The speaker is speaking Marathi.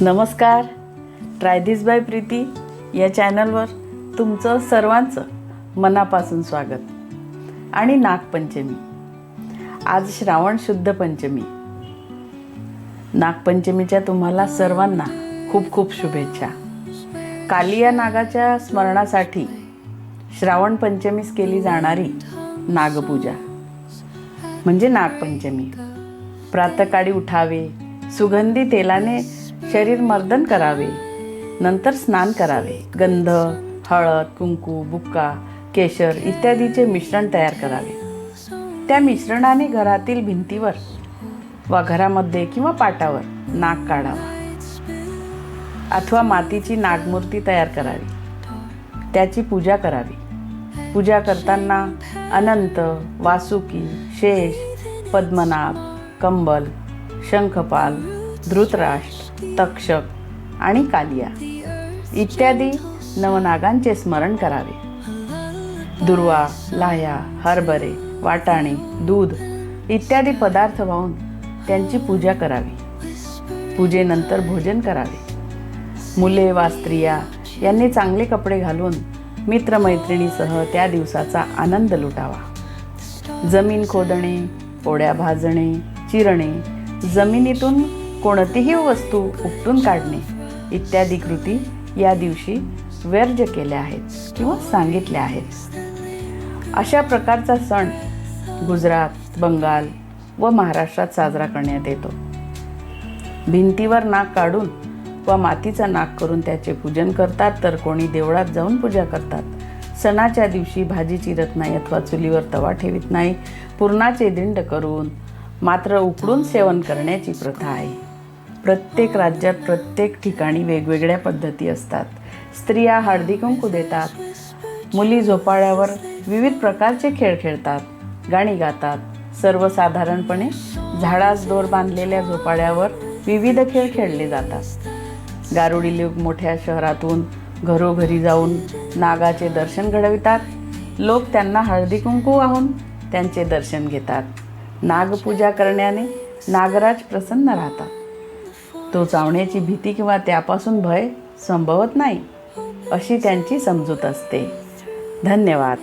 नमस्कार. ट्राय दिस बाय प्रीती या चॅनलवर तुमचं सर्वांचं मनापासून स्वागत आणि नागपंचमी. आज श्रावण शुद्ध पंचमी. नागपंचमीच्या तुम्हाला सर्वांना खूप खूप शुभेच्छा. कालिया नागाच्या स्मरणासाठी श्रावण पंचमीस केली जाणारी नागपूजा. म्हणजे नागपंचमी. प्रातकाळी उठावे सुगंधी तेलाने शरीर मर्दन करावे नंतर स्नान करावे. गंध हळद कुंकू बुक्का केशर इत्यादीचे मिश्रण तयार करावे. त्या मिश्रणाने घरातील भिंतीवर वा घरामध्ये किंवा पाटावर नाग काढावा. अथवा मातीची नागमूर्ती तयार करावी. त्याची पूजा करावी. पूजा करताना अनंत वासुकी शेष पद्मनाभ कंबल शंखपाल धृतराष्ट्र तक्षक आणि कालिया इत्यादी नवनागांचे स्मरण करावे. दुर्वा लाह्या हरभरे वाटाणे दूध इत्यादी पदार्थ वाहून त्यांची पूजा करावी. पूजेनंतर भोजन करावे. मुले वा स्त्रिया यांनी चांगले कपडे घालून मित्रमैत्रिणीसह त्या दिवसाचा आनंद लुटावा. जमीन खोदणे पोळ्या भाजणे चिरणे जमिनीतून कोणतीही वस्तू उपटून काढणे इत्यादी कृती या दिवशी व्यर्ज केल्या आहेत किंवा सांगितल्या आहेत. अशा प्रकारचा सण गुजरात बंगाल व महाराष्ट्रात साजरा करण्यात येतो. भिंतीवर नाक काढून व मातीचा नाक करून त्याचे पूजन करतात तर कोणी देवळात जाऊन पूजा करतात. सणाच्या दिवशी भाजी चिरत नाही अथवा चुलीवर तवा ठेवीत नाही. पुरणाचे दिंड करून मात्र उकडून सेवन करण्याची प्रथा आहे. प्रत्येक राज्यात प्रत्येक ठिकाणी वेगवेगळ्या पद्धती असतात. स्त्रिया हळदी कुंकू देतात. मुली झोपाळ्यावर विविध प्रकारचे खेळ खेळतात गाणी गातात. सर्वसाधारणपणे झाडास दोर बांधलेल्या झोपाळ्यावर विविध खेळ खेळले जातात. गारुडी लोक मोठ्या शहरातून घरोघरी जाऊन नागाचे दर्शन घडवितात. लोक त्यांना हळदी कुंकू वाहून त्यांचे दर्शन घेतात. नागपूजा करण्याने नागराज प्रसन्न राहतात. तो चावण्याची भीती किंवा त्यापासून भय संभवत नाही अशी त्यांची समजूत असते. धन्यवाद.